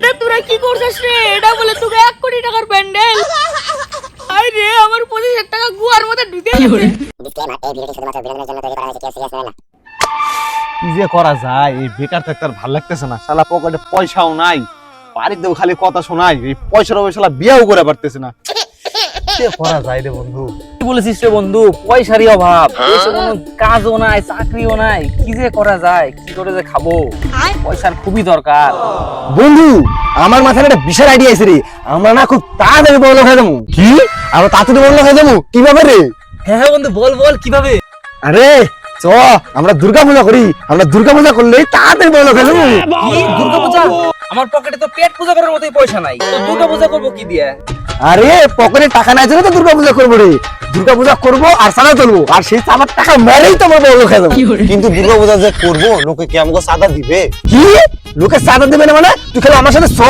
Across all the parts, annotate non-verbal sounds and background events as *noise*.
রে তোরা কি করছিস রে? এটা বলে তোকে এক কোটি টাকার প্যান্ডেল আরে রে আমার পঁচিশ হাজার টাকা গুয়ার মধ্যে ঢুকে কি যে করা যায়? এই বেকার থাকতে আর ভালো লাগতেছে না। শালা পকেটে পয়সাও নাই। বাড়িতেও খালি কথা শোনাই এই পয়সার অভাবে শালা বিয়েও করে পারতেছে না। *laughs* কি করা যায় রে বন্ধু? বলেছিস রে বন্ধু? পয়সারই অভাব। দেশে কোনো কাজও নাই চাকরিও নাই। কি যে করা যায়? কি করে যে খাব? পয়সার খুবই দরকার। বন্ধু আমার মাথায় একটা বিশাল আইডিয়া আছে রে। আমরা না খুব তাড়াতাড়ি বড় হয়ে যাব। কি? আমরা তাড়াতাড়ি বড় হয়ে যাব? কীভাবে রে? হ্যাঁ হ্যাঁ বন্ধু বল বল কীভাবে? আরে চ আমরা দুর্গা পূজা করি। আমরা দুর্গা পূজা করলে তাড়াতাড়ি বড় হয়ে যাব। কি? দুর্গা পূজা আমার পকেটে তো পেট পূজা করার মতোই পয়সা নাই। তো দুর্গা পূজা করব কি দিয়ে? আরে পকেটে টাকা নাই জন্য তো দুর্গা পূজা করব রে। দুর্গা পূজা করব আর সাদা তুলবো। আর সেই আমার টাকা মেরেই তো আমরা বড় হয়ে কিন্তু দুর্গা পূজা যে করব লোকে কি আমাকে সাদা দিবে? কি? লোকে চাঁদা দেবে না মানে? তুই খালি আমার সাথে চ।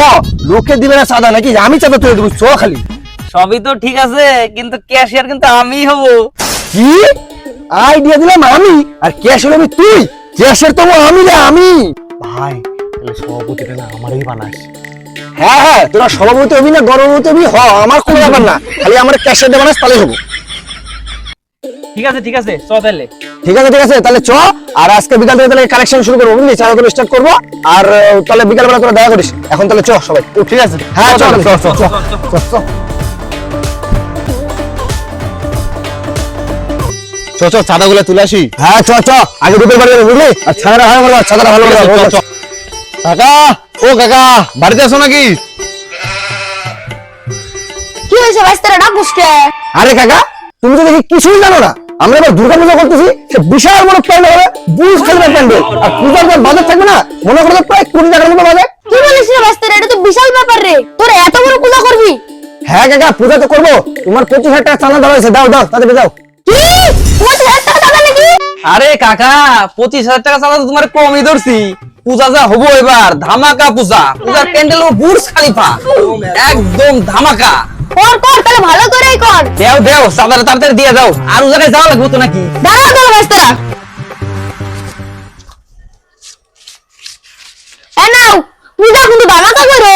লোকে দিবে না চাঁদা নাকি? আমি চাঁদা তুলে দেবো চ খালি। সবই তো ঠিক আছে কিন্তু ক্যাশিয়ার কিন্তু আমিই হব। কি? আইডিয়া দিলাম আমি? আর ক্যাশ হলো আমি তুই? ক্যাশের তো আমি রে আমি। ভাই তাহলে সভাপতিটা না আমারই বানাস। হ্যাঁ হ্যাঁ তোরা সভাপতি হবি না গর্ভবতী হবি? হ আমার কোনো ব্যাপার না। খালি আমার ক্যাশের দেবানাস তাহলে হব। ঠিক আছে ঠিক আছে চ তাহলে। ঠিক আছে ঠিক আছে তাহলে চ। আর আজকে বিকাল থেকে তাহলে কালেকশন শুরু করব বুঝলি? চাঁদা করে স্টার্ট করব। আর তাহলে বিকাল বেলা তোরা দেখা করিস। এখন তাহলে চ সবাই। ঠিক আছে। হ্যাঁ চ চ চ চ চ, চ। চ চ। গুলো তুলে আসি। হ্যাঁ চ চ। আগে দুপুর বাড়ি বুঝলি? আর ছাড়া ভালো ভালো ছাড়া ভালো ভালো চ, চ, চ। কাকা ও কাকা বাড়িতে আছো নাকি? কি হয়েছে বাইস্তারা ডাকুস কে আরে কাকা তুমি তো দেখি কিছুই জানো না। আমরা এবার দুর্গা পূজা করতেছি সে বিশাল বড় প্যান্ডেল হবে বুঝ খেলবে প্যান্ডেল। আর পূজার যে বাজার থাকবে না মনে করো প্রায় কোটি টাকার মতো বাজার। কি বলিস রে বাইস্তারা এটা তো বিশাল ব্যাপার রে। তোর এত বড় পূজা করবি? হ্যাঁ কাকা পূজা তো করব। তোমার পঁচিশ হাজার টাকা চাঁদা দেওয়া হয়েছে দাও দাও তাদের দাও কি? পঁচিশ হাজার টাকা টাকা নাকি? আরে কাকা পঁচিশ হাজার টাকা চাঁদা তো তোমার কমই ধরছি। পূজা যা হব এবার ধামাকা পূজা। পূজার প্যান্ডেল ও বুর্জ খালিফা। একদম ধামাকা। কর কর তাহলে ভালো করেই কর। দেও দেও চাঁদাটা তাড়াতাড়ি দিয়ে যাও। আর ও জায়গায় যাওয়া লাগবে তো নাকি? দাঁড়াও দাঁড়াও বাইস্তারা এ পূজা কিন্তু ধামাকা করো।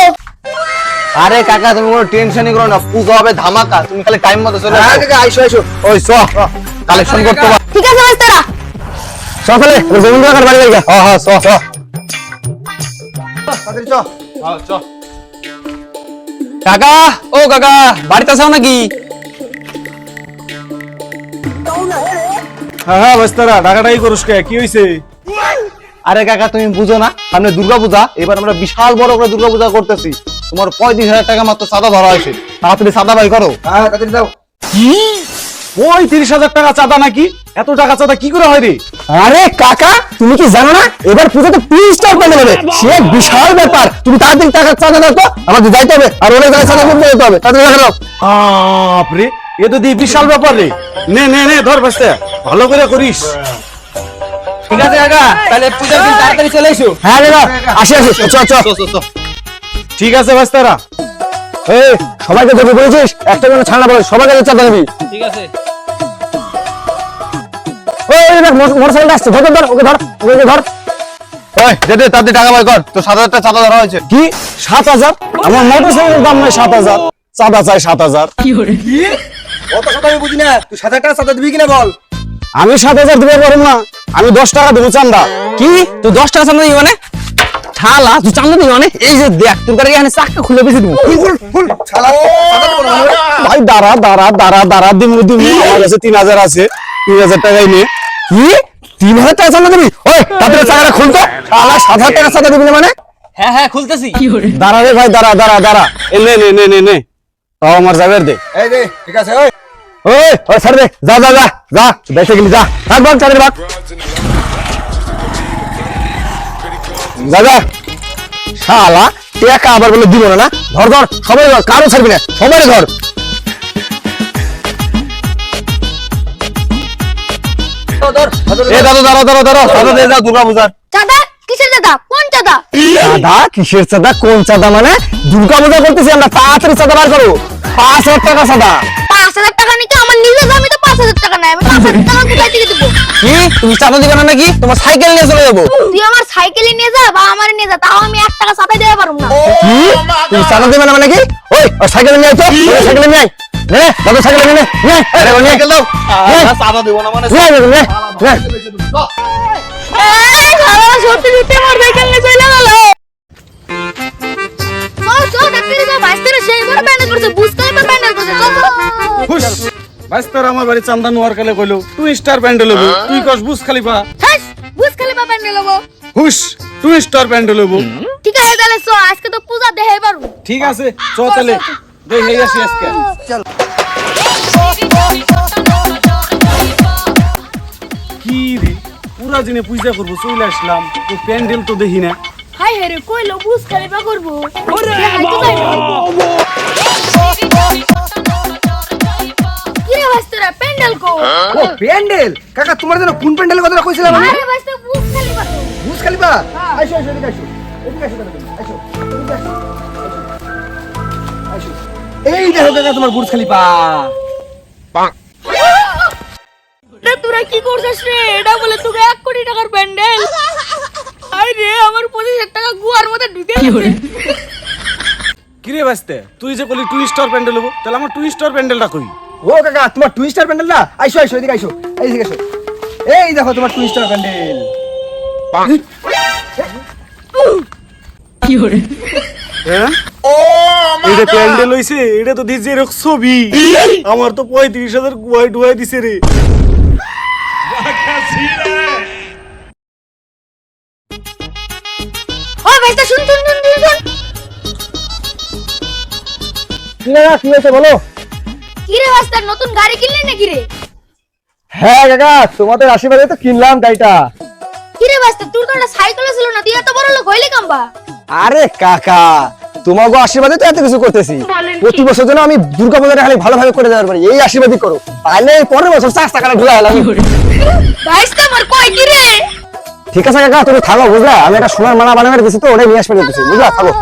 আরে কাকা তুমি কোনো টেনশনই করো না। পূজা হবে ধামাকা। তুমি খালি টাইম মতো চলে হ্যাঁ কাকা আইসো আইসো। ওই চ কালেকশন করতে ঠিক আছে বাইস্তারা সকালে রবীন্দ্র কাকার বাড়ি যাই হ্যাঁ হ্যাঁ চ চ। তাড়াতাড়ি চ কাকা ও কাকা বাড়িতে আসাও নাকি? হ্যাঁ হ্যাঁ বস্তারা করুস কে? কি হইছে? আরে কাকা তুমি বুঝো না সামনে দুর্গা পূজা এবার আমরা বিশাল বড় করে দুর্গা পূজা করতেছি। তোমার পঁয়ত্রিশ হাজার টাকা মাত্র চাঁদা ধরা হয়েছে। তাড়াতাড়ি চাঁদা বাই করো। হ্যাঁ তাড়াতাড়ি দাও কি পঁয়ত্রিশ হাজার টাকা চাঁদা নাকি? এত টাকা চাঁদা কি করে হয় রে? আরে কাকা তুমি কি জানো না? এবার পুজোতে স্টার প্যান্ডেল হবে সে বিশাল ব্যাপার। তুমি তাড়াতাড়ি টাকা চাঁদা দাও তো আমাদের যাইতে হবে। আর অনেক জায়গায় চাঁদা করতে যেতে হবে। তাড়াতাড়ি টাকা দাও। বাপরে এ তো দিয়ে বিশাল ব্যাপার রে। নে নে নে ধর বাস্তা। ভালো করে করিস। ঠিক আছে কাকা তাহলে পূজার দিন তাড়াতাড়ি চলে এসো। হ্যাঁ দাদা আসি আসি। চ চ ঠিক আছে বাস্তারা। এই সবাইকে ধরে বলেছিস? একটা যেন ছাড়া বলে সবাইকে চাঁদা দিবি। ঠিক আছে। ওই দেখ মোটরসাইকেল আসছে ধর ধর, ধর ওকে ধর ওকে ধর। ওই দে দে তাড়াতাড়ি টাকা বাই কর। তো সাত হাজার টাকা চাঁদা ধরা হয়েছে। কি? সাত হাজার? আমার মোটরসাইকেলের দাম নয় সাত হাজার। চাঁদা চাই সাত হাজার। অত কথা আমি বুঝি না। তুই সাত হাজার টাকা চাঁদা দিবি কিনা বল? আমি সাত হাজার দিতে পারব না। আমি দশ টাকা দেবো চান্দা কি? তুই দশ টাকা চান্দা দিবি মানে? শালা তুই চান্দা দিবি মানে? এই যে দেখ তোর কাছে এখানে চাকটা খুলে বেশি দিব। ভাই দাঁড়া দাঁড়া দাঁড়া দাঁড়া দিমু দিমু আমার কাছে তিন হাজার আছে তিন হাজার টাকাই নে। কি? তিন হাজার টাকা চান্দা দিবি? ওই তাড়াতাড়ি চাকাটা খুলতো? শালা সাত হাজার টাকা চাঁদা দিবি না মানে? হ্যাঁ হ্যাঁ খুলতেছি। দাঁড়া রে ভাই দাঁড়া দাঁড়া দাঁড়া। এ নে নে নে নে নে। তাও আমার যাবের দে। এই দে ঠিক আছে ওই। ওই ওই স্যার দে। যা যা যা যা বেঁচে গেলি যা। ভাগ ভাগ চাঁদের ভাগ যা শালা টাকা আবার বলে দিব না না? ধর ধর সবাই ধর কারও ছাড়বি না সবাই ধর। এ দাদু দাঁড়া দাঁড়া দাঁড়া চাঁদা দিয়ে যাও দুর্গা পূজার। চাঁদা? কিসের কোন কিসের চাঁদা? কোন চাঁদা মানে? দুর্গা পূজা করতেছি আমরা তাড়াতাড়ি চাঁদা বার করো। পাঁচ হাজার টাকা পাঁচ হাজার টাকা নাকি আমার নিজের দামি তো পাঁচ হাজার টাকা নাই আমি পাঁচ হাজার টাকা কোথায় থেকে দেবো? কি তুমি চাঁদা দিবে না নাকি? তোমার সাইকেল নিয়ে চলে যাব। তুই আমার সাইকেলে নিয়ে যা বা আমার নিয়ে যা তাও আমি এক টাকা সাথে দিতে পারব না। কি তুমি চাঁদা দেবে না মানে ওই ওর সাইকেল নিয়ে তো সাইকেল নিয়ে আয়। নে দাদা সাইকেল নিয়ে নে আরে ওর সাইকেল দাও। হ্যাঁ। চাঁদা দেবো না মানে নিয়ে আয়, নিয়ে আয়, নিয়ে আয়। এই, সারা সত্যি সত্যি আমার সাইকেল নিয়ে চলে গেল। চল চল ডাক্তারি যা বাইস্তারে সেই বড় প্যান্ডেল করছে বুঝতে বাইস্তার আমার বাড়ি চান্দা নোয়ার কালে কইলো টু স্টার প্যান্ডেল হব তুই কস বুস খালিফা হ্যাস বুঝ খালি বা প্যান্ডেল হব হুস টু স্টার প্যান্ডেল হব ঠিক আছে তাহলে চল আজকে তো পূজা দেখাই পারব ঠিক আছে চ তাহলে। দেখ হেই আসি আজকে। চল। কি রে? পুরা দিনে পূজা করব চলে আসলাম। তো প্যান্ডেল তো দেখি না। হাই হে রে কইলো বুঝ খালি বা করব। দেখাই প্যান্ডেল কো ও প্যান্ডেল? কাকা তোমার জন্য কোন প্যান্ডেলের কথা কইছিলাম আমি? আরে বাইস্তা বুঝ খালি বা বুঝ খালিফা? আইসো আইসো এদিকে আইসো। এদিকে আইসো আইসো। এদিকে আইসো, আইসো, আইসো। এই দেখো কাকা তোমার বুর্জ খালিফা। রে তোরা কি করছিস রে? এটা বলে তোকে এক কোটি টাকার প্যান্ডেল। আই রে আমার পঁচিশ হাজার টাকা গুয়ার মধ্যে ঢুকে গেছে। কি রে বাস্তে তুই যে বলি টু স্টার প্যান্ডেল হব তাহলে আমার টু স্টার প্যান্ডেলটা কই? ও কাকা তোমার টু স্টার প্যান্ডেল না? আইসো আইসো এদিকে আইসো। এইদিকে আইসো। এই দেখো তোমার টু স্টার প্যান্ডেল হ্যাঁ? এটা প্যান্ডেল হইছে এটা তো দিছে এরকম ছবি। আমার তো পঁয়ত্রিশ হাজার গুয়াই ডুয়াই দিছে রে। ও শুন শুন শুন শুন শুন কি কাকা কি হয়েছে বলো? কি রে নতুন গাড়ি কিনলি নাকি রে? হ্যাঁ কাকা তোমাদের আশীর্বাদে তো কিনলাম গাড়িটা। কি রে তোর তো একটা সাইকেল ছিল না তুই এত বড় লোক হইলি কাম্বা? আরে কাকা তোমাকে আশীর্বাদে তো এত কিছু করতেছি। প্রতি বছর যেন আমি দুর্গা পূজাটা খালি ভালোভাবে করে দেওয়ার পারি এই আশীর্বাদই করো। তাহলে পরের বছর চার টাকাটা ঢুকে গেলাম ভাইস্তা আমার কই কি রে ঠিক আছে কাকা তুমি থাকো বুঝলা? আমি একটা সোনার মালা বানাবার গেছি তো ওটাই নিয়ে আসবে বুঝলা? থাকো।